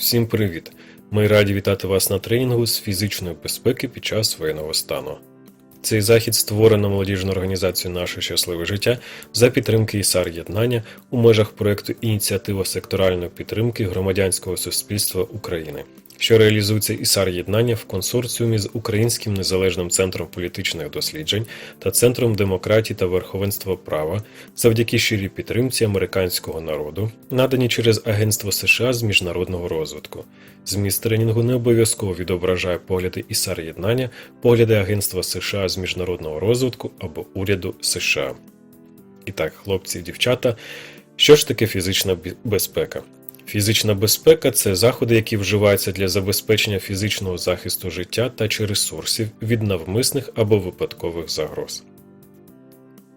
Всім привіт! Ми раді вітати вас на тренінгу з фізичної безпеки під час воєнного стану. Цей захід створено молодіжною організацією Наше щасливе життя за підтримки ІСАР єднання у межах проєкту Ініціатива секторальної підтримки громадянського суспільства України, що реалізується ІСАР єднання в консорціумі з Українським незалежним центром політичних досліджень та Центром демократії та верховенства права завдяки щирій підтримці американського народу, надані через Агентство США з міжнародного розвитку. Зміст тренінгу не обов'язково відображає погляди ІСАР єднання, погляди Агентства США з міжнародного розвитку або уряду США. І так, хлопці і дівчата, що ж таке фізична безпека? Фізична безпека це заходи, які вживаються для забезпечення фізичного захисту життя та чи ресурсів від навмисних або випадкових загроз.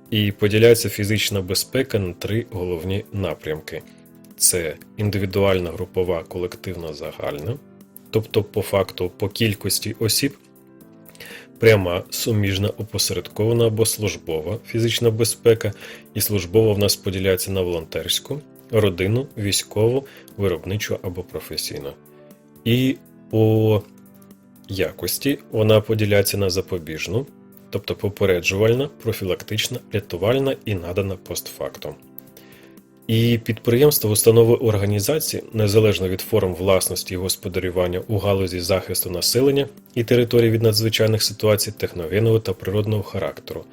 І поділяється фізична безпека на три головні напрямки: це індивідуальна, групова, колективна, загальна, тобто по факту по кількості осіб, пряма, суміжна, опосередкована або службова фізична безпека, і службова в нас поділяється на волонтерську, родинну, військову, виробничу або професійну. І по якості вона поділяється на запобіжну, тобто попереджувальна, профілактична, рятувальна і надана постфактум. І підприємства, установи організації, незалежно від форм власності і господарювання у галузі захисту населення і територій від надзвичайних ситуацій техногенного та природного характеру,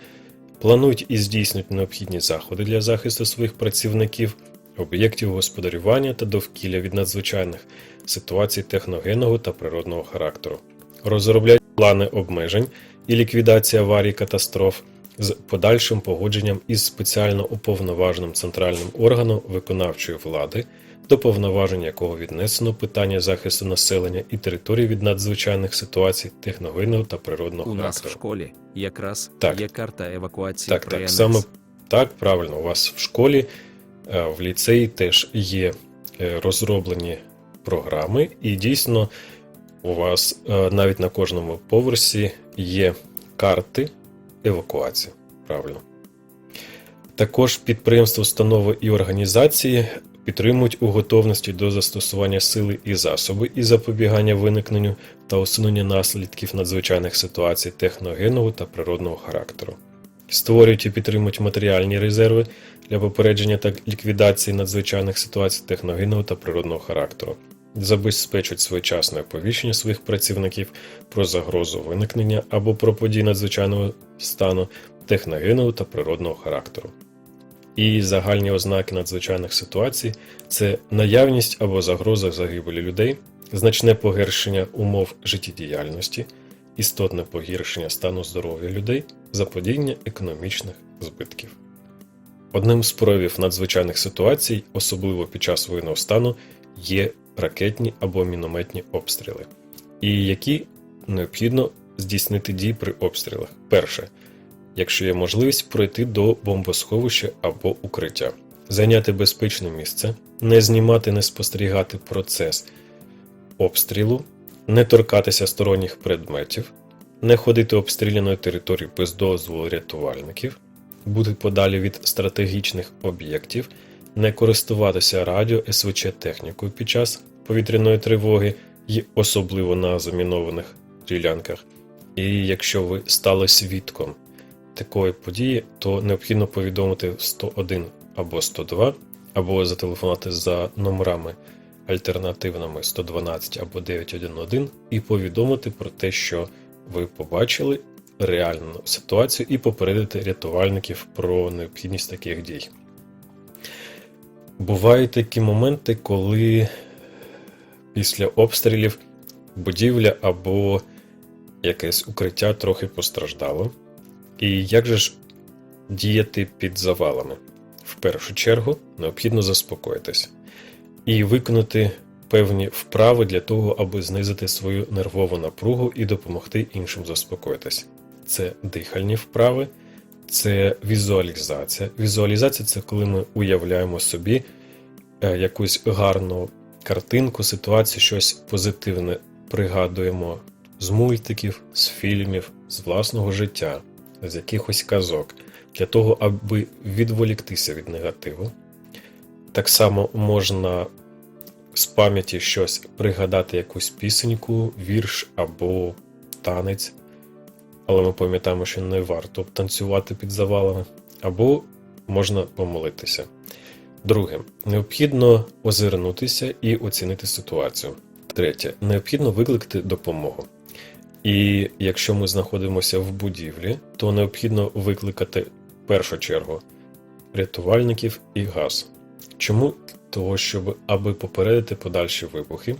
планують і здійснюють необхідні заходи для захисту своїх працівників, об'єктів господарювання та довкілля від надзвичайних ситуацій техногенного та природного характеру, розробляють плани обмежень і ліквідації аварій катастроф з подальшим погодженням із спеціально уповноваженим центральним органом виконавчої влади, до повноважень якого віднесено питання захисту населення і територій від надзвичайних ситуацій техногенного та природного У нас в школі якраз Так. є карта евакуації Так, так, саме так, правильно. У вас в школі, в ліцеї теж є е, розроблені програми, і дійсно у вас е, навіть на кожному поверсі є карти евакуації. Правильно. Також підприємства, установи і організації підтримують у готовності до застосування сили і засоби і запобігання виникненню та усунення наслідків надзвичайних ситуацій техногенного та природного характеру створюють і підтримують матеріальні резерви для попередження та ліквідації надзвичайних ситуацій техногенного та природного характеру, забезпечують своєчасне оповіщення своїх працівників про загрозу виникнення або про події надзвичайного стану техногенного та природного характеру. І загальні ознаки надзвичайних ситуацій це наявність або загроза загибелі людей, значне погіршення умов життєдіяльності, істотне погіршення стану здоров'я людей, заподіяння економічних збитків. Одним з проявів надзвичайних ситуацій, особливо під час воєнного стану, є ракетні або мінометні обстріли, і які необхідно здійснити дії при обстрілах. Перше, якщо є можливість пройти до бомбосховища або укриття, зайняти безпечне місце, не знімати, не спостерігати процес обстрілу, не торкатися сторонніх предметів, не ходити обстріляною територією без дозволу рятувальників, бути подалі від стратегічних об'єктів, не користуватися радіо СВЧ технікою під час повітряної тривоги і особливо на замінованих ділянках. І якщо ви стали свідком такої події, то необхідно повідомити 101 або 102, або зателефонувати за номерами альтернативними 112 або 911 і повідомити про те, що ви побачили реальну ситуацію, і попередити рятувальників про необхідність таких дій. Бувають такі моменти, коли після обстрілів будівля або якесь укриття трохи постраждало. І як же ж діяти під завалами? В першу чергу необхідно заспокоїтись і виконати певні вправи для того, аби знизити свою нервову напругу і допомогти іншим заспокоїтись. Це дихальні вправи, це візуалізація. Візуалізація це коли ми уявляємо собі е, якусь гарну картинку, ситуацію, щось позитивне пригадуємо з мультиків, з фільмів, з власного життя, з якихось казок, для того, аби відволіктися від негативу. Так само можна з пам'яті щось пригадати, якусь пісеньку, вірш або танець, але ми пам'ятаємо, що не варто танцювати під завалами, або можна помолитися. Друге, необхідно озирнутися і оцінити ситуацію. Третє, необхідно викликати допомогу. І якщо ми знаходимося в будівлі, то необхідно викликати в першу чергу рятувальників і газ. Чому? Того, щоб аби попередити подальші вибухи.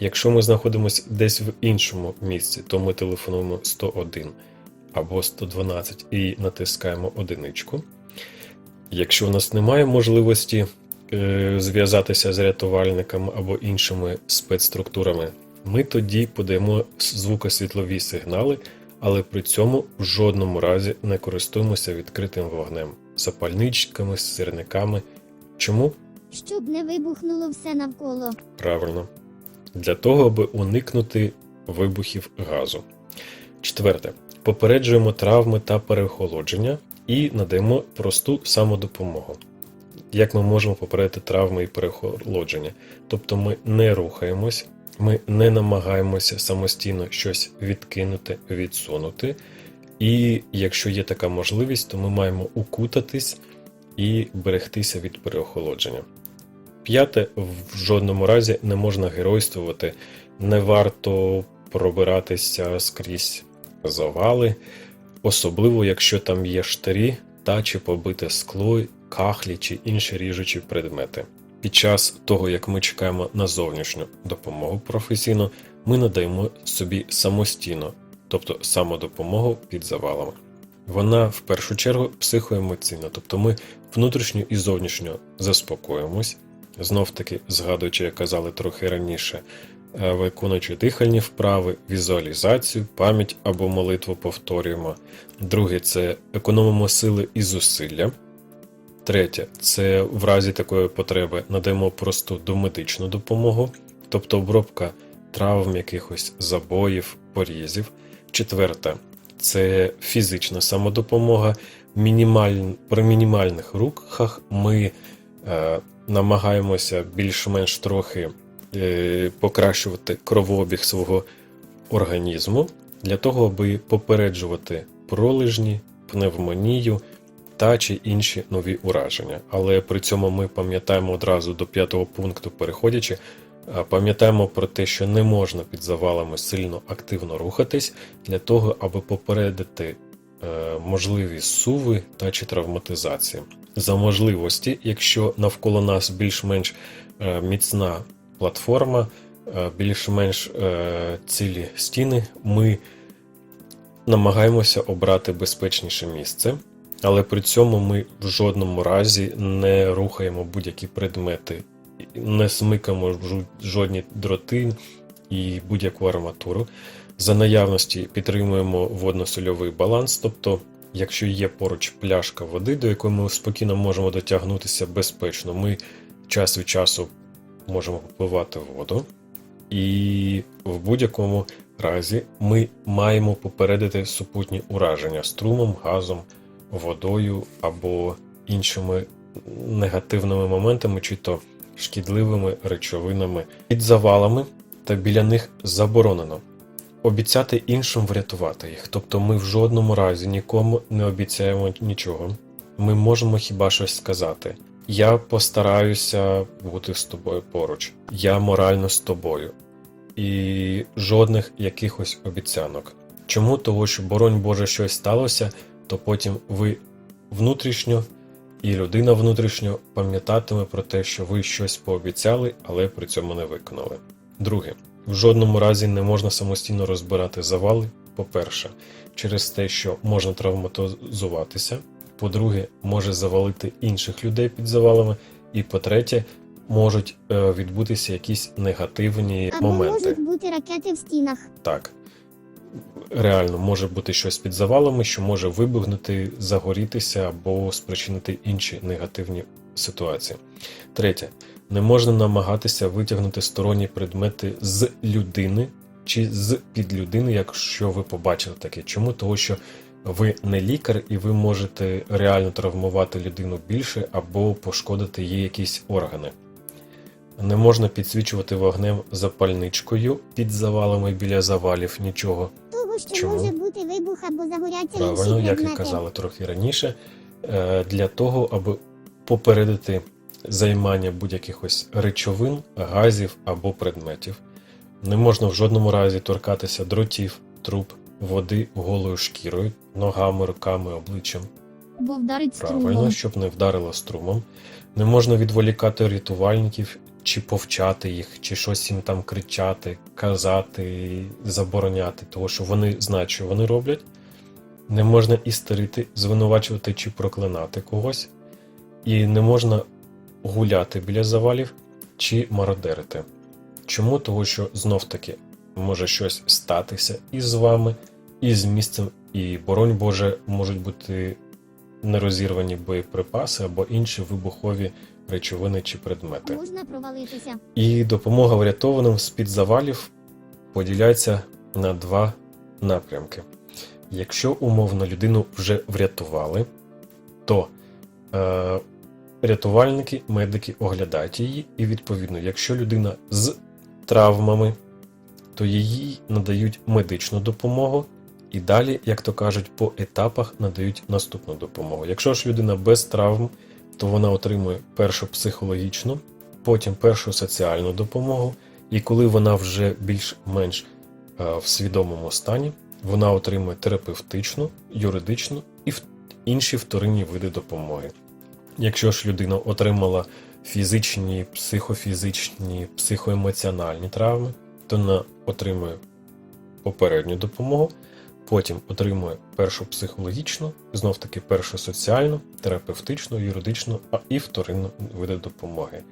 Якщо ми знаходимося десь в іншому місці, то ми телефонуємо 101 або 112 і натискаємо одиничку. Якщо у нас немає можливості е, зв'язатися з рятувальниками або іншими спецструктурами, ми тоді подаємо звукосвітлові сигнали, але при цьому в жодному разі не користуємося відкритим вогнем, запальничками, сирниками. Чому? Щоб не вибухнуло все навколо. Правильно. Для того, аби уникнути вибухів газу. Четверте. Попереджуємо травми та переохолодження і надаємо просту самодопомогу. Як ми можемо попередити травми і переохолодження? Тобто ми не рухаємось, ми не намагаємося самостійно щось відкинути, відсунути. І якщо є така можливість, то ми маємо укутатись і берегтися від переохолодження. П'яте, в жодному разі не можна геройствувати, не варто пробиратися скрізь завали, особливо якщо там є штирі та чи побите скло, кахлі чи інші ріжучі предмети. Під час того, як ми чекаємо на зовнішню допомогу професійно, ми надаємо собі самостійно, тобто самодопомогу під завалами. Вона в першу чергу психоемоційна, тобто ми внутрішньо і зовнішньо заспокоїмось, знов таки згадуючи, як казали трохи раніше, е, виконуючи дихальні вправи, візуалізацію, пам'ять або молитву повторюємо. Друге це економимо сили і зусилля. Третє це в разі такої потреби надаємо просту домедичну допомогу, тобто обробка травм, якихось забоїв, порізів. Четверте це фізична самодопомога. Мінімаль... При мінімальних рухах ми е, намагаємося більш-менш трохи е, покращувати кровообіг свого організму для того, аби попереджувати пролежні, пневмонію та чи інші нові ураження. Але при цьому ми пам'ятаємо одразу до п'ятого пункту, переходячи, пам'ятаємо про те, що не можна під завалами сильно активно рухатись для того, аби попередити можливі суви та чи травматизації. За можливості, якщо навколо нас більш-менш е, міцна платформа, е, більш-менш е, цілі стіни, ми намагаємося обрати безпечніше місце, але при цьому ми в жодному разі не рухаємо будь-які предмети, не смикаємо жодні дроти і будь-яку арматуру. За наявності підтримуємо водно-сольовий баланс, тобто, якщо є поруч пляшка води, до якої ми спокійно можемо дотягнутися безпечно, ми час від часу можемо попивати воду. І в будь-якому разі ми маємо попередити супутні ураження струмом, газом, водою або іншими негативними моментами, чи то шкідливими речовинами під завалами, та біля них заборонено обіцяти іншим врятувати їх. Тобто ми в жодному разі нікому не обіцяємо нічого. Ми можемо хіба щось сказати. Я постараюся бути з тобою поруч, я морально з тобою. І жодних якихось обіцянок. Чому? Того, що, боронь Боже, щось сталося, то потім ви внутрішньо і людина внутрішньо пам'ятатиме про те, що ви щось пообіцяли, але при цьому не виконали. Друге, в жодному разі не можна самостійно розбирати завали. По-перше, через те, що можна травматизуватися. По-друге, може завалити інших людей під завалами. І по-третє, можуть е, відбутися якісь негативні Або моменти. можуть бути ракети в стінах. Так. Реально може бути щось під завалами, що може вибухнути, загорітися або спричинити інші негативні ситуації. Третє. Не можна намагатися витягнути сторонні предмети з людини чи з під людини, якщо ви побачили таке. Чому? Тому що ви не лікар і ви можете реально травмувати людину більше або пошкодити її якісь органи. Не можна підсвічувати вогнем запальничкою під завалами біля завалів нічого. Того, що Чому? може бути вибух або загоряться Правильно, інші як і предмети. казали трохи раніше, е, для того, аби попередити займання будь-яких ось речовин, газів або предметів. Не можна в жодному разі торкатися дротів, труб, води голою шкірою, ногами, руками, обличчям. Бо вдарить Правильно, струмом. щоб не вдарило струмом. Не можна відволікати рятувальників, чи повчати їх, чи щось їм там кричати, казати, забороняти, тому що вони знають, що вони роблять. Не можна істерити, звинувачувати чи проклинати когось. І не можна гуляти біля завалів чи мародерити. Чому? Тому що знов таки може щось статися і з вами, і з місцем, і, боронь Боже, можуть бути нерозірвані боєприпаси або інші вибухові речовини чи предмети. Можна провалитися. І допомога врятованим з-під завалів поділяється на два напрямки. Якщо умовно людину вже врятували, то е, рятувальники, медики оглядають її, і відповідно, якщо людина з травмами, то їй надають медичну допомогу, і далі, як то кажуть, по етапах надають наступну допомогу. Якщо ж людина без травм, то вона отримує першу психологічну, потім першу соціальну допомогу, і коли вона вже більш-менш е, в свідомому стані, вона отримує терапевтичну, юридичну і інші вторинні види допомоги. Якщо ж людина отримала фізичні, психофізичні, психоемоціональні травми, то вона отримує попередню допомогу, потім отримує першу психологічну, знов таки першу соціальну, терапевтичну, юридичну, а і вторинну види допомоги.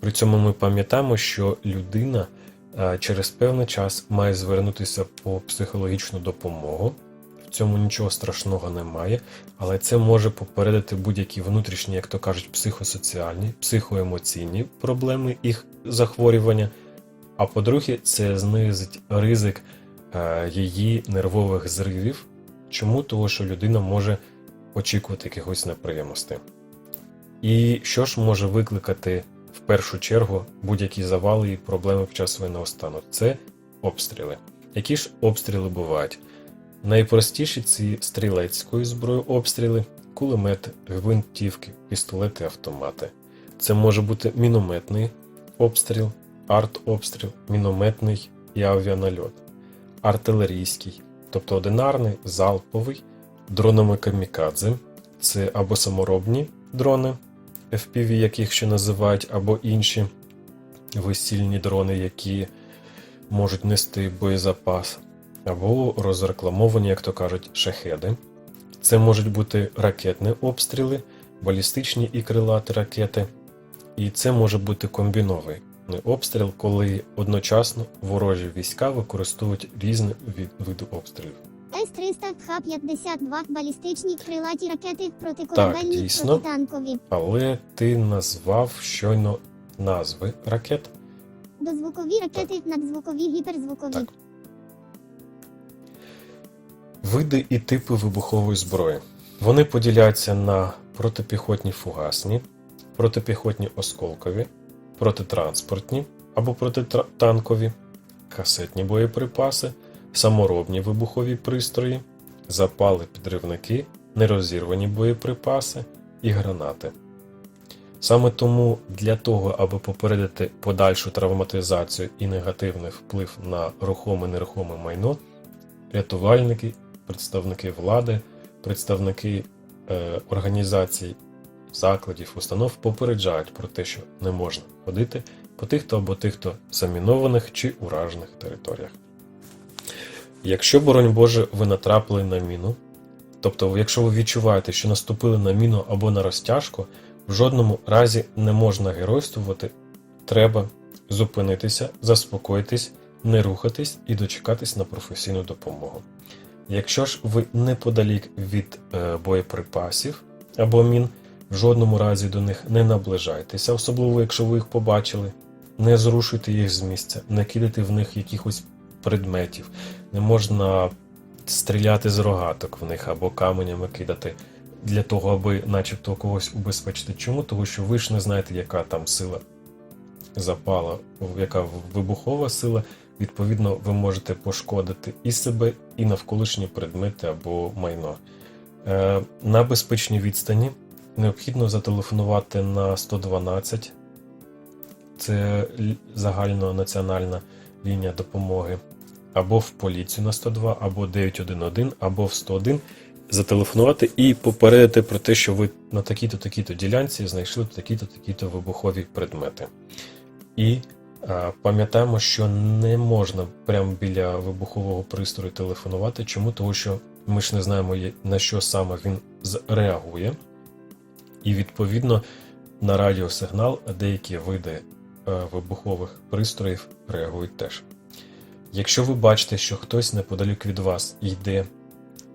При цьому ми пам'ятаємо, що людина е, через певний час має звернутися по психологічну допомогу. В цьому нічого страшного немає, але це може попередити будь-які внутрішні, як то кажуть, психосоціальні, психоемоційні проблеми їх захворювання. А по-друге, це знизить ризик е, її нервових зривів. Чому? Тому що людина може очікувати якихось неприємностей. І що ж може викликати в першу чергу будь-які завали і проблеми під час воєнного стану? Це обстріли. Які ж обстріли бувають? Найпростіші ці стрілецької зброї обстріли, кулемети, гвинтівки, пістолети, автомати. Це може бути мінометний обстріл, артобстріл, мінометний і авіанальот, артилерійський, тобто одинарний, залповий, дронами камікадзе, це або саморобні дрони, FPV, яких ще називають, або інші весільні дрони, які можуть нести боєзапас, або розрекламовані, як то кажуть, шахеди. Це можуть бути ракетні обстріли, балістичні і крилаті ракети, і це може бути комбінований обстріл, коли одночасно ворожі війська використовують різні від- види обстрілів. С-300 Х-52 балістичні крилаті ракети протикорабельні дійсно. протитанкові. Але ти назвав щойно назви ракет. Дозвукові ракети, надзвукові, гіперзвукові. Так. Види і типи вибухової зброї. Вони поділяються на протипіхотні фугасні, протипіхотні осколкові, протитранспортні або протитанкові, касетні боєприпаси, саморобні вибухові пристрої, запали підривники, нерозірвані боєприпаси і гранати. Саме тому для того, аби попередити подальшу травматизацію і негативний вплив на рухоме нерухоме майно, рятувальники, представники влади, представники е, організацій, закладів, установ попереджають про те, що не можна ходити по тих то або тих то замінованих чи уражених територіях. Якщо, боронь Боже, ви натрапили на міну, тобто, якщо ви відчуваєте, що наступили на міну або на розтяжку, в жодному разі не можна геройствувати, треба зупинитися, заспокоїтись, не рухатись і дочекатись на професійну допомогу. Якщо ж ви неподалік від е, боєприпасів або мін, в жодному разі до них не наближайтеся, особливо якщо ви їх побачили, не зрушуйте їх з місця, не кидайте в них якихось предметів, не можна стріляти з рогаток в них або каменями кидати для того, аби начебто когось убезпечити. Чому? Тому що ви ж не знаєте, яка там сила запала, яка вибухова сила, відповідно, ви можете пошкодити і себе, і навколишні предмети або майно. Е, На безпечній відстані необхідно зателефонувати на 112. Це загальнонаціональна лінія допомоги. Або в поліцію на 102, або 911, або в 101 зателефонувати і попередити про те, що ви на такій-то такій-то ділянці знайшли такі-то такі-то вибухові предмети. І пам'ятаємо, що не можна прямо біля вибухового пристрою телефонувати. Чому? Тому що ми ж не знаємо, на що саме він зреагує. І відповідно на радіосигнал деякі види е, вибухових пристроїв реагують теж. Якщо ви бачите, що хтось неподалік від вас йде,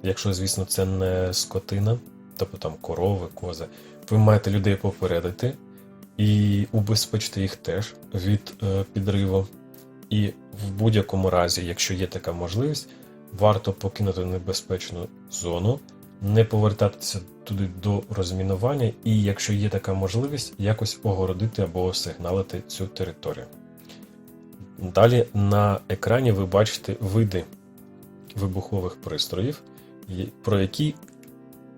якщо, звісно, це не скотина, тобто там корови, кози, ви маєте людей попередити і убезпечити їх теж від е, підриву. І в будь-якому разі, якщо є така можливість, варто покинути небезпечну зону, не повертатися туди до розмінування, і якщо є така можливість, якось огородити або сигналити цю територію. Далі на екрані ви бачите види вибухових пристроїв, про які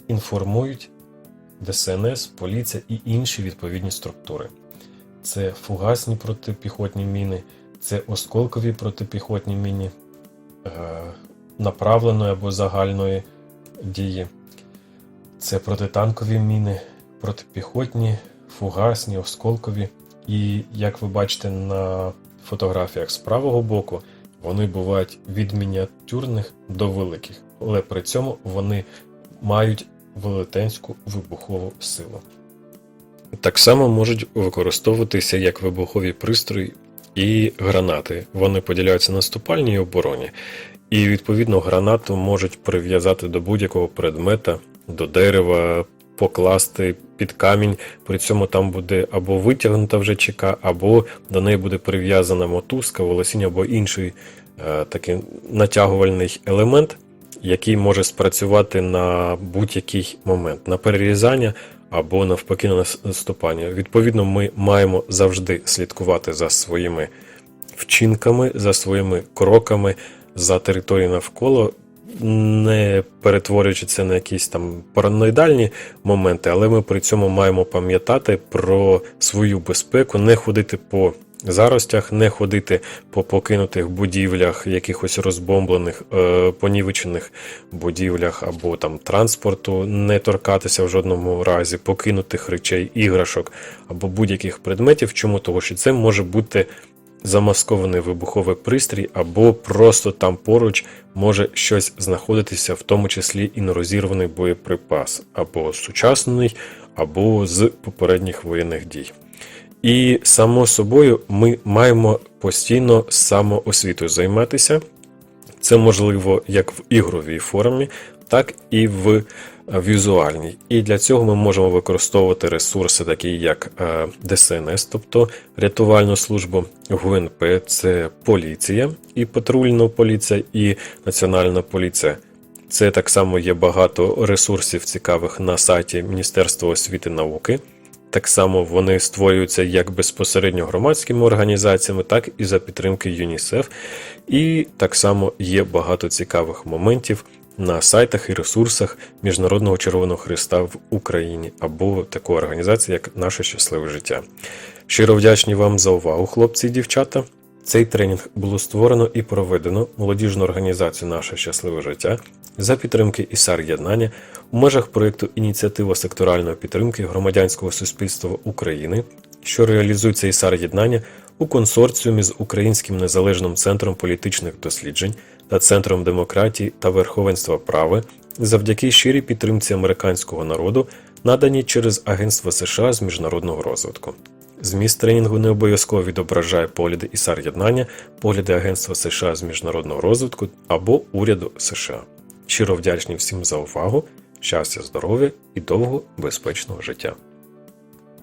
інформують ДСНС, поліція і інші відповідні структури. Це фугасні протипіхотні міни, це осколкові протипіхотні міни е, направленої або загальної дії, це протитанкові міни, протипіхотні, фугасні, осколкові. І як ви бачите на фотографіях з правого боку, вони бувають від мініатюрних до великих, але при цьому вони мають велетенську вибухову силу. Так само можуть використовуватися як вибухові пристрої і гранати. Вони поділяються на наступальні і обороні. І відповідно гранату можуть прив'язати до будь-якого предмета, до дерева, покласти під камінь. При цьому там буде або витягнута вже чека, або до неї буде прив'язана мотузка, волосіння або інший е, такий натягувальний елемент, який може спрацювати на будь-який момент, на перерізання або навпаки на наступання. Відповідно, ми маємо завжди слідкувати за своїми вчинками, за своїми кроками, за територією навколо, не перетворюючи це на якісь там параноїдальні моменти, але ми при цьому маємо пам'ятати про свою безпеку, не ходити по заростях, не ходити по покинутих будівлях, якихось розбомблених, е, понівечених будівлях або там транспорту, не торкатися в жодному разі покинутих речей, іграшок або будь-яких предметів. Чому? Тому що це може бути замаскований вибуховий пристрій, або просто там поруч може щось знаходитися, в тому числі і нерозірваний боєприпас, або сучасний, або з попередніх воєнних дій. І само собою ми маємо постійно самоосвітою займатися. Це можливо як в ігровій формі, так і в е, візуальній. І для цього ми можемо використовувати ресурси, такі як е, ДСНС, тобто рятувальну службу, ГУНП, це поліція, і патрульна поліція, і національна поліція. Це так само є багато ресурсів цікавих на сайті Міністерства освіти і науки. Так само вони створюються як безпосередньо громадськими організаціями, так і за підтримки ЮНІСЕФ. І так само є багато цікавих моментів на сайтах і ресурсах Міжнародного Червоного Христа в Україні або такої організації, як Наше Щасливе життя. Щиро вдячні вам за увагу, хлопці і дівчата. Цей тренінг було створено і проведено молодіжну організацію Наше щасливе життя за підтримки ІСАР Єднання у межах проєкту Ініціатива секторальної підтримки громадянського суспільства України, що реалізується ІСАР Єднання у консорціумі з Українським незалежним центром політичних досліджень та Центром демократії та верховенства права завдяки щирій підтримці американського народу, надані через Агентство США з міжнародного розвитку. Зміст тренінгу не обов'язково відображає погляди ІСАР єднання, погляди Агентства США з міжнародного розвитку або уряду США. Щиро вдячні всім за увагу, щастя, здоров'я і довго безпечного життя.